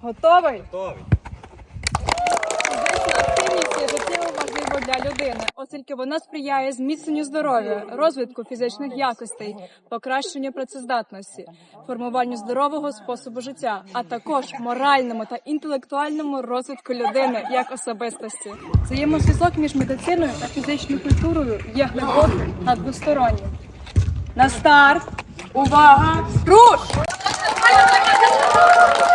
Готовий? Готовий. Фізична активність є життєво важлива для людини, оскільки вона сприяє зміцненню здоров'я, розвитку фізичних якостей, покращенню працездатності, формуванню здорового способу життя, а також моральному та інтелектуальному розвитку людини як особистості. Взаємозв'язок між медициною та фізичною культурою є глибоким та двостороннім. На старт! Увага! Руш!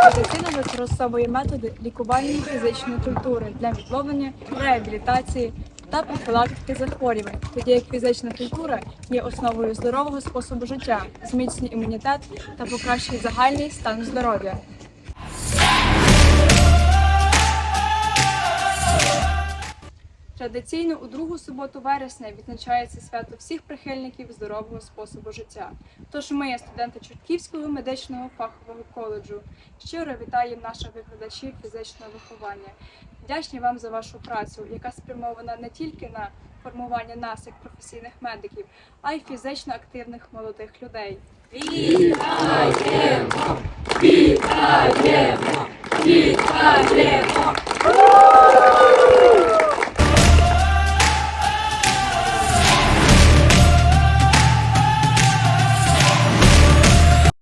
Медицина використовує методи лікувальної фізичної культури для відновлення, реабілітації та профілактики захворювань, тоді як фізична культура є основою здорового способу життя, зміцнює імунітет та покращує загальний стан здоров'я. Традиційно у другу суботу вересня відзначається свято всіх прихильників здорового способу життя. Тож ми, студенти Чортківського медичного фахового коледжу, щиро вітаємо наших викладачів фізичного виховання. Вдячні вам за вашу працю, яка спрямована не тільки на формування нас як професійних медиків, а й фізично активних молодих людей. Вітаємо! Вітаємо! Вітаємо!